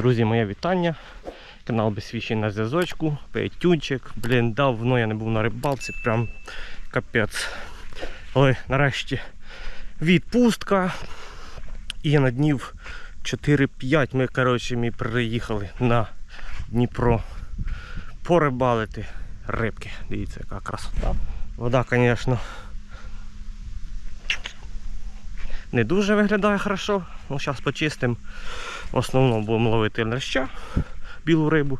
Друзі, моє вітання. Канал Безсвічий на зв'язочку. Петюнчик. Блін, давно я не був на рибалці, прям капець. Але нарешті відпустка. І на днів 4-5 ми, коротше, ми приїхали на Дніпро порибалити рибки. Дивіться, яка красота. Вода, звісно, не дуже виглядає хорошо. Ну, зараз почистимо. В основному будемо ловити ляща, білу рибу.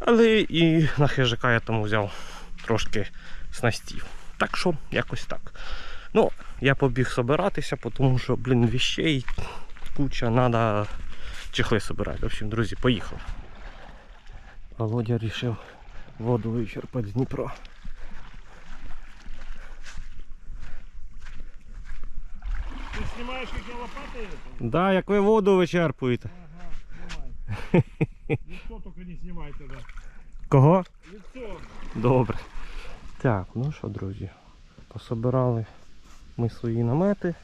Але і на хижака я тому взяв трошки снастів. Так що, якось так. Ну, я побіг собиратися, тому що, блін, віщей куча, треба чехли собирати. В общем, друзі, поїхали. Володя вирішив воду вичерпати з Дніпра. Ты снимаешь, как я лопатой это? Да, як ви воду вичерпуєте. Ага, снимай. Лицо только не снимай тогда. Кого? Лицо. Добре. Так, ну що, друзі, пособирали ми свої намети,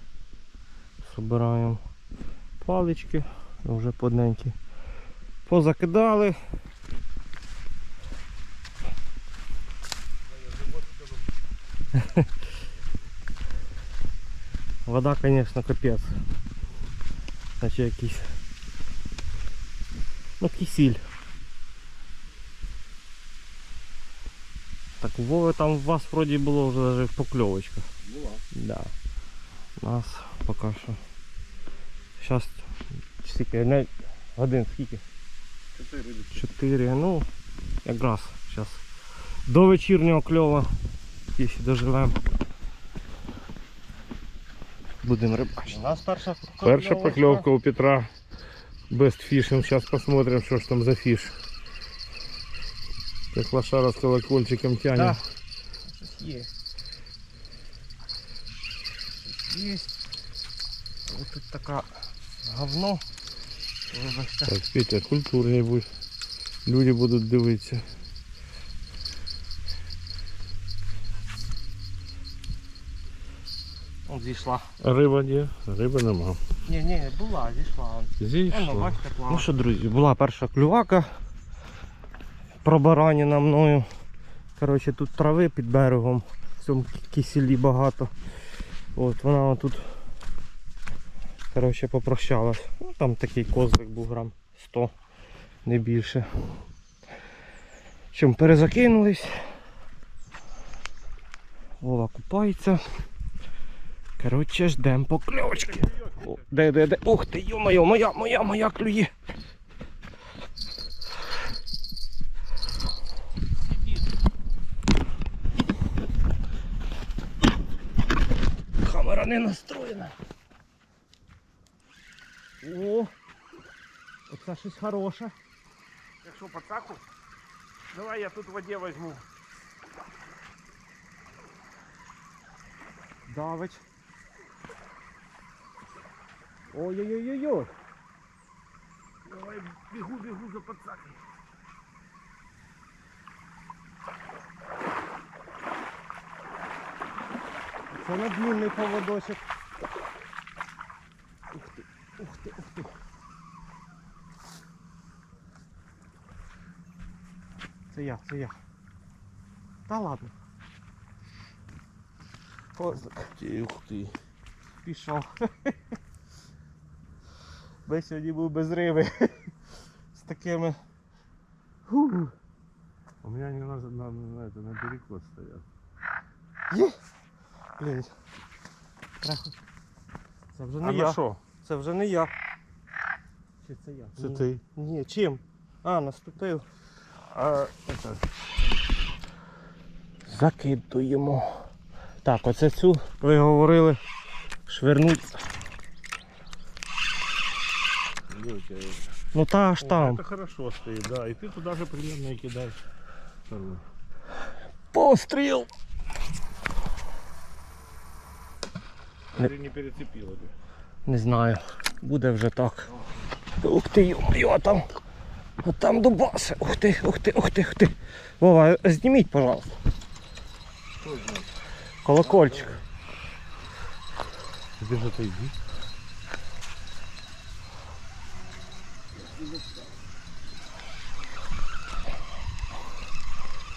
собираємо палички, вже подненькі. Позакидали. Вода, звісно, капець. Наче якийсь. Ну, кисіль. Так, у Вови там у вас вроді було вже даже покльовочка. Була. Да. У нас поки що. Зараз скільки, не, годин скільки? Чотири рибки. Чотири, ну, якраз зараз. До вечірнього кльова. Якщо доживемо. Будемо рибачити. У нас перша Перша поклевка у Петра. Best Fishing. Сейчас посмотрим, что ж там за фиш. Как лошара с колокольчиком тянет. Да. Щось є. Щось Є. Ось тут така говно. Вибачте. Так, Петя, культурнее будь. Люди будут дивитися. Он зійшла. Риба є? Риби нема. Ні, ні, була, зійшла. Зійшла. бачите. Ну що, друзі, була перша клювака пробараніна мною. Коротше, тут трави під берегом, в цьому кисілі багато. От вона тут коротше, попрощалась. Ну, там такий козлик був грам 100, не більше. Чим перезакинулись. Вова купається. Коротше, ждемо покльовочки. О, де, де, де? Ух ти, йо-моє, моя, моя, моя клює. Камера не настроєна. О, оце щось хороше. Якщо пацаку, давай я тут в воді возьму. Давич. Ой-ой-ой-ой. Давай бігу, бігу за пацаком. Це надмінний поводочок. Ух ти, ух ти, ух ти. Це я, це я. Та ладно. Козак Ух ти. пішов. Би сьогодні був без риби. З такими. У меня не на, на, на, это, на перекос стоят. Є. Блін. Траху. Це вже не а я. на що? Це вже не я. Чи це я? Це Ні. ти. Ні, чим? А, наступив. А, это, Закидуємо. Так, оце цю ви говорили. Швернуть. где у тебя? Ну та аж О, там. Это хорошо стоит, да. И ты туда же примерно и кидай. вторую. Постріл! Не- Или не перецепила бы. Не знаю. Буде вже так. Ух ти, йо, а там. А там дубаси. Ух ти, ух ти, ух ти, ух ти. Вова, зніміть, пожалуйста. Что знать? Колокольчик. Где же ты иди?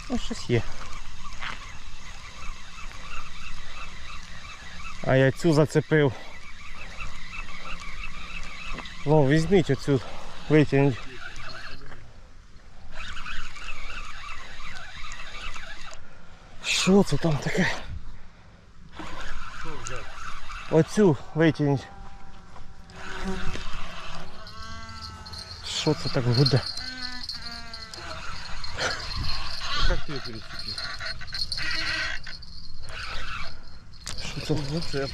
Ну, щось є. А я цю зацепив. Вов, візьміть оцю, витягніть. Що це там таке? Оцю витягніть. Що це так гуде? Как ты ее перецепил? Що це? Зацеп.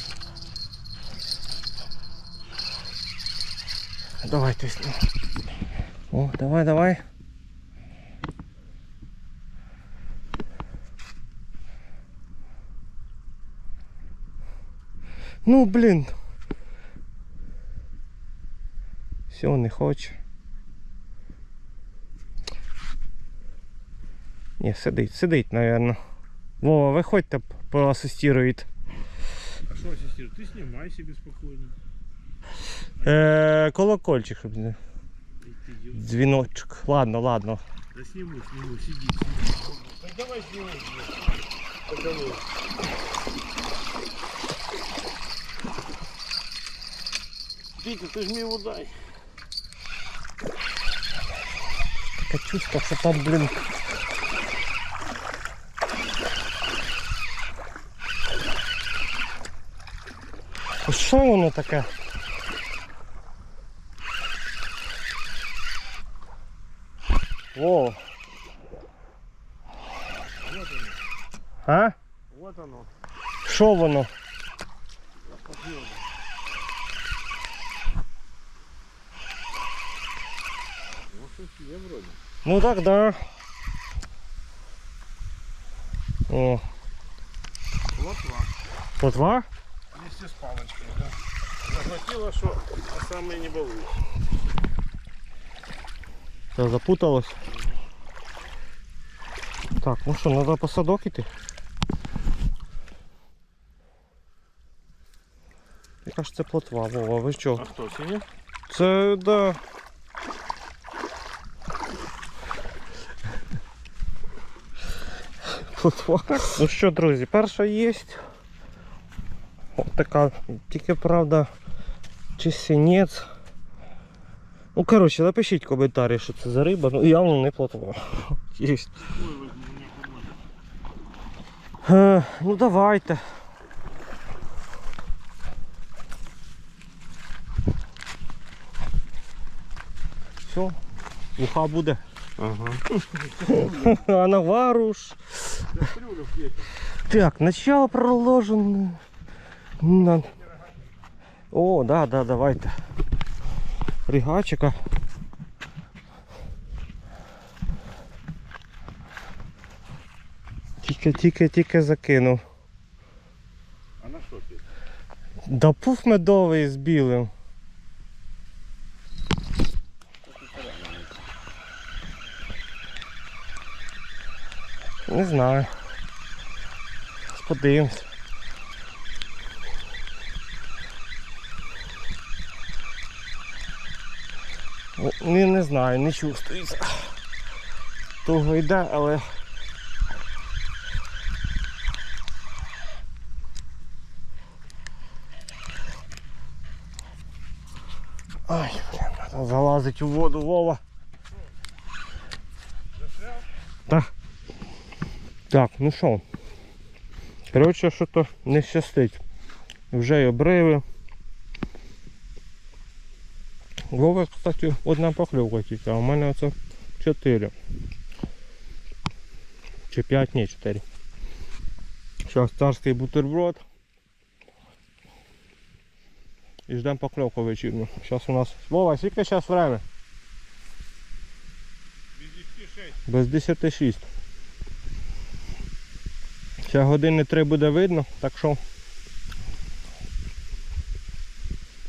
Давай ти з ним. О, давай, давай. Ну, блін. Все, не хоче. Ні, сидить, сидить, наверное. Вова, виходьте, поасистирують. А что ассистирует? Ты снимай себе спокойно. Е, колокольчик, щоб не. И ты делай. Дзвіночок. Ладно, ладно. Да сниму, сниму, сиди, сиди. Так давай сниму. Покажи. Витя, ты ж мне его дай. Таке чувство, що там, блін. Що воно таке? Во. А? Вот оно. Що воно? Ну. Ну так, да. О, Плотва. плотва? Вместе с палочкой, да. Захватило, что а самые не балуют. Все, запуталось. Так, ну що, треба по садок іти. Яка ж це плотва, Вова, ви що? А кто, синий? Це да. Плотва. Ну що, друзі, перша є. От така, тільки правда, чи синець. Ну, коротше, напишіть в коментарі, що це за риба, ну явно не плотва. Є. Ой, возьми, мне поможет. Е, ну давайте. Все, уха буде. Ага. А наваруш. Так, начало проложено. О, да, да, давайте. Ригачика. Тільки, тільки, тільки закинув. А на что печь? Да пуф медовий з білим. Не знаю. Подивимось. Не, не знаю, не чувствується. Того йде, але. Ай, блін, треба залазить у воду Вова. Так. Так, ну що. Коротше, що то не щастить. Вже й обриви. Вова, кстати, одна покльовка тільки, а у мене оце 4. Чи 5, ні, 4. Зараз царський бутерброд. І ждемо покльовку вечірню. Зараз у нас. Вова, скільки зараз время? Без 10 6. Без 10 6. Ще години 3 буде видно, так що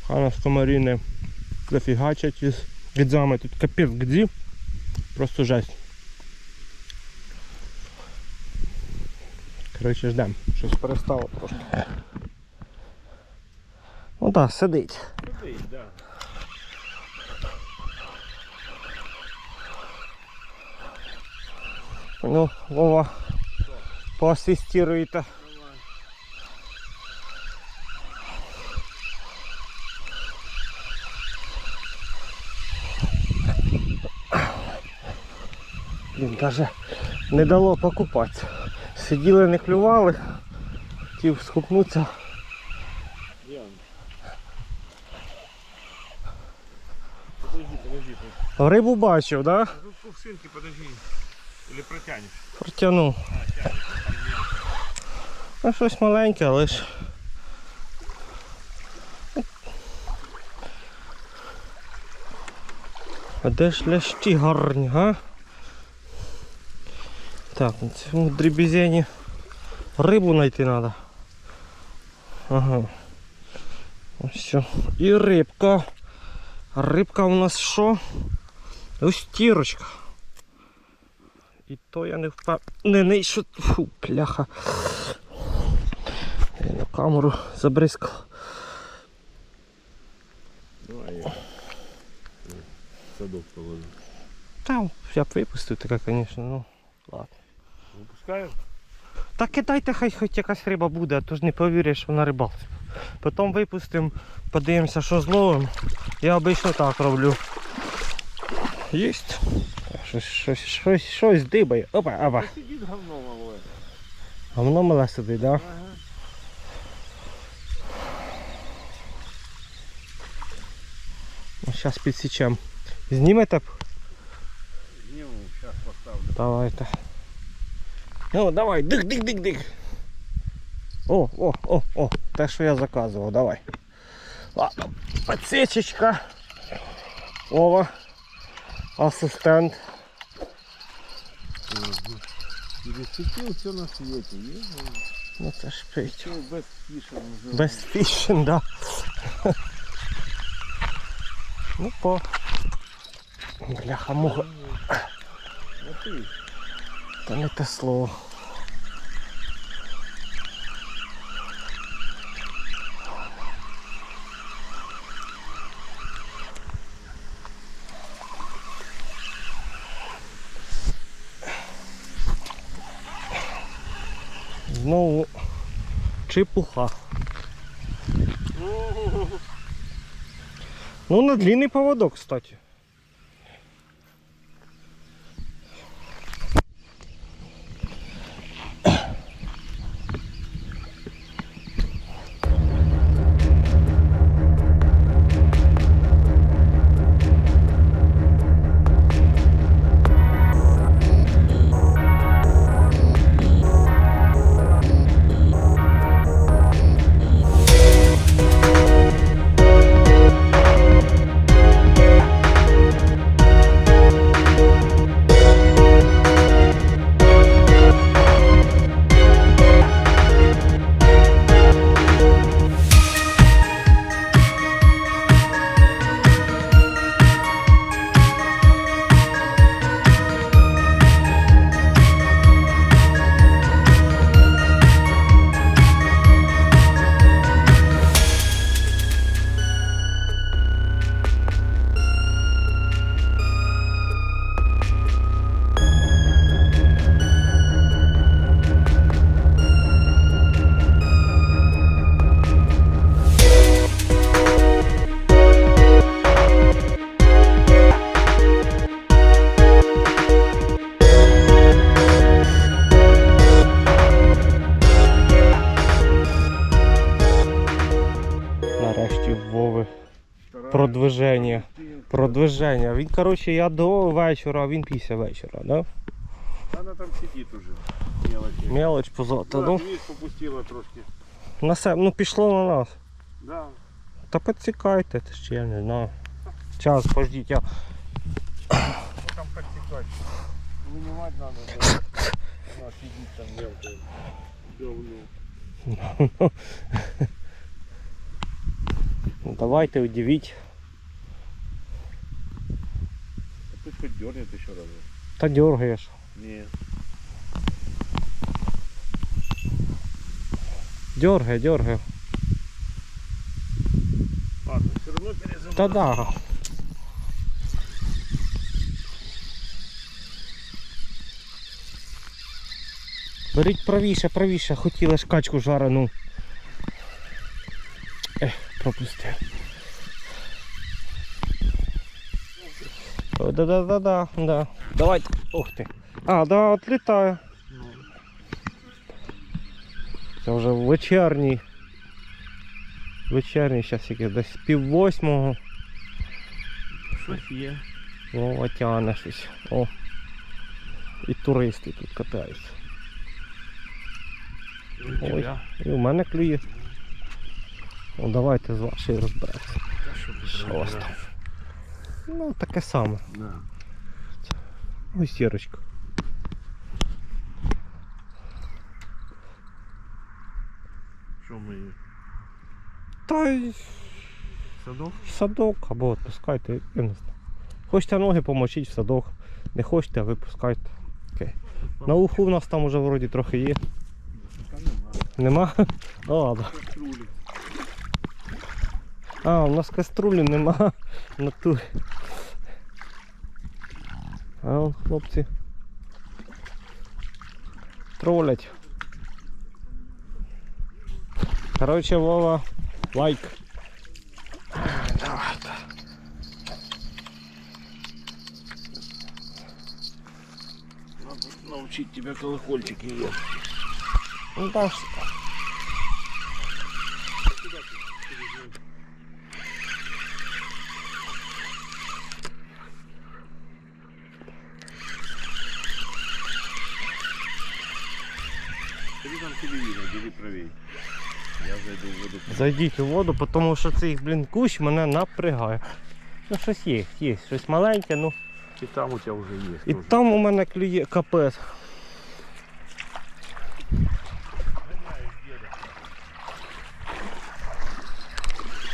хай нас комарі не Зафігачать із гідзами. Тут капір гдзі просто жесть. Коротше, ждемо, щось перестало просто. Ну так, сидить. Сидить, так. Да. Ну, Вова, поасистіруйте. Блін, даже не дало покупатися. Сиділи, не клювали, хотів скупнутися. Подожди, подожди. Рибу бачив, да? Тут кувшинки, подожди. Или протянешь? Протягнув. Ну, щось маленьке, але ж. А де ж лящі гарні, га? Так, на цьому дрібізені рибу знайти треба. Ага. Ось все. І рибка. Рибка у нас що? Ось тірочка. І то я не впевнений, що. Фу, пляха. Я на камеру забризкав. Садок положу. Там я б випустив таке, звісно, ну. Ладно. Выпускаешь? Та кидайте, хай хоч якась риба буде, а то ж не повіриш, що на рибалці. Потім випустимо, подивимося, що зловимо. Я обично так роблю. Єсть. Щось, щось, щось, щось дибає. Опа, опа. Сидит говно малое. А мале сидить, так? Да? Ага. Ну, зараз підсічемо. Знімете? б? Сниму, сейчас поставлю. Давайте. Ну, давай, дик, дик, дик, дик. О, о, о, о, те, що я заказував, давай. Ладно, подсечечка. Ова. Асистент. Пересветил все на свете. Ё-моё. Ну це ж пить. Всё без фиша называется. Без фішин, да. Ну по. Бляха, муха. та не те слово. Знову чепуха. Ну, на длинний поводок, кстати. Ты- Продвиження. Він, коротше, я до вечора, а він після вечора, да? Она там сидит уже. Мелочи. Мелоч позота. Да, Ну, ты видишь, попустила трошки. на се... ну пішло на нас. Да. Та підсікайте, ти ще я не знаю. Час, пождіть, я. Ну там подсекать. Вынимать надо. Да. Она сидит там мелкая. Говно. Ну, давайте удивіть. Пусть хоть дернет еще раз. Та дергаєш. Не. Дергай, дергай. Ладно, все равно перезабрал. Та да. Беріть правіше, правіше, хотіли ж качку жарену. Ех, пропустив. О, Да-да-да-да, да. Давайте. Ух ти. А, да, от літає. Це вже вечірній. Вечірній зараз якийсь десь пів восьмого. Щось є. О, тягне щось. О. І туристи тут катаються. Ой, і у мене клює. Ну давайте з вашої розберемося. Що у вас там? Ну, таке саме. Да. Ось сірочка. Що ми її? Та й Садок? в садок або відпускайте, я не знаю. Хочете ноги помочіть в садок. Не хочете, випускайте. Окей. На уху в нас там уже вроді трохи є. Нема. Нема? Ну ладно. Каструлі. А, у нас каструлі нема в натурі. А он, хлопці. Тролять. Короче, Вова, лайк. Давайте. Надо научить тебя колокольчики. Ну так. Тобі Зайдіть у воду, тому що цей, блін, кущ мене напрягає. Ну щось є, є, щось маленьке, ну. І там у тебе вже є. І теж. там у мене клює капець.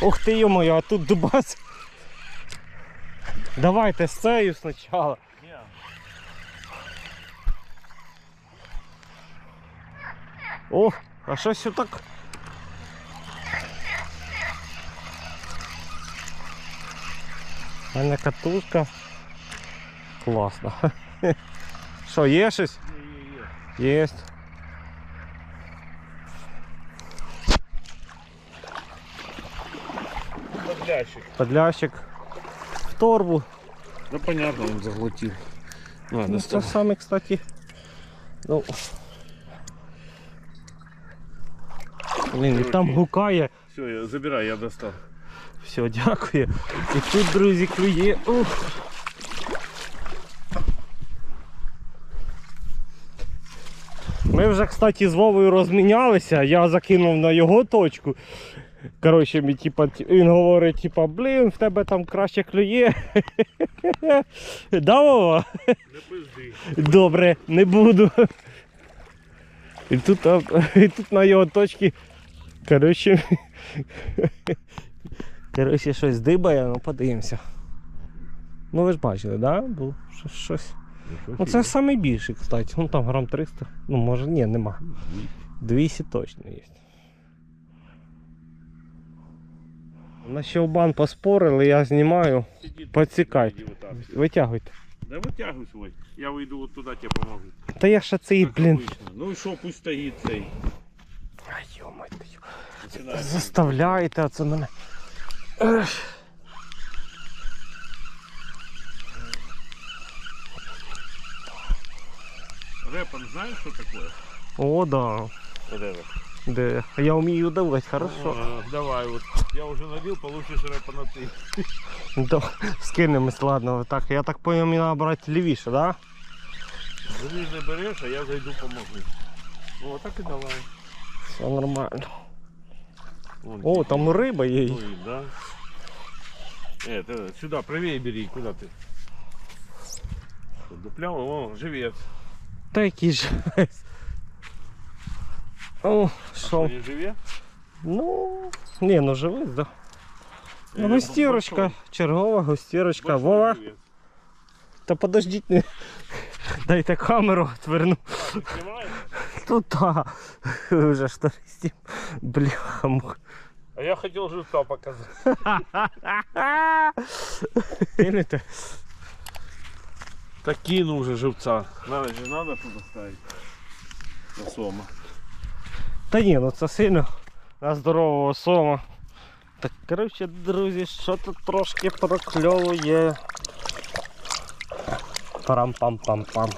Ух ти йо а тут дубас. Давайте з цією спочатку. О, а щось отак. У мене катушка. Класно. Що, є щось? Є, є, є. Єсть. Подлящик. Подлящик. В торбу. Да понятно, он заглотил. Ладно, Ну, це саме, кстати. Ну. Блін, і там гукає. Все, я забирай, я достал. Все, дякую. І тут, друзі, клює. Ух. Ми вже, кстати, з Вовою розмінялися, я закинув на його точку. Коротше, мені, типа, він говорить, типа, блін, в тебе там краще клює. Да, Вова? Не пизди. Добре, не буду. І тут, і тут на його точці. Коротше. Коротше, щось дибає, ну подивимося. Ну ви ж бачили, да? Було щось. щось. Ну це найбільший, кстати. Ну там грам 300. Ну може ні, нема. 200 точно є. На щелбан поспорили, я знімаю. Сиди, Поцікай. иди вытаскивай. Витягуйте. Да вытягивай свой. Я выйду вот туда, тебе помогу. Та я ще цей, Как блін. обычно. Ну и что, пусть стоит цей. Ай, йомай, ти. Начинай. Заставляєте, а це мене. Ех. Рэпом знаешь, что такое? О, да. Вот это. Де? Я вмію давати, хорошо. А, давай, вот. Я уже налил, получишь рэпа на ты. Да, скинемось, ладно, так. Я так понял, мені треба брати лівіше, да? Залізне берешь, а я зайду помогу. О, так и давай. Все нормально. Вон, О, там риба є. Ну и да. Это, сюда, правее бери, куда ты? Что, Дуплял, о, живец. Та який ж. О, Что, що? не живе? Ну, ні, ну живий, да. Ну, Э, гостірочка, большой- чергова гостірочка. большой Вова, живец. та подождіть, не... дайте камеру отверну. Ты снимаешь? Тут та. Ви вже ж туристів. Бляха мух. А я хотел живца показать. Кинете? Так кину уже живца. Надо же, надо туда ставить. на сома. Та ні, ну це сильно на здорового сома. Так, коротше, друзі, що тут трошки прокльовує. Парам-пам-пам-пам.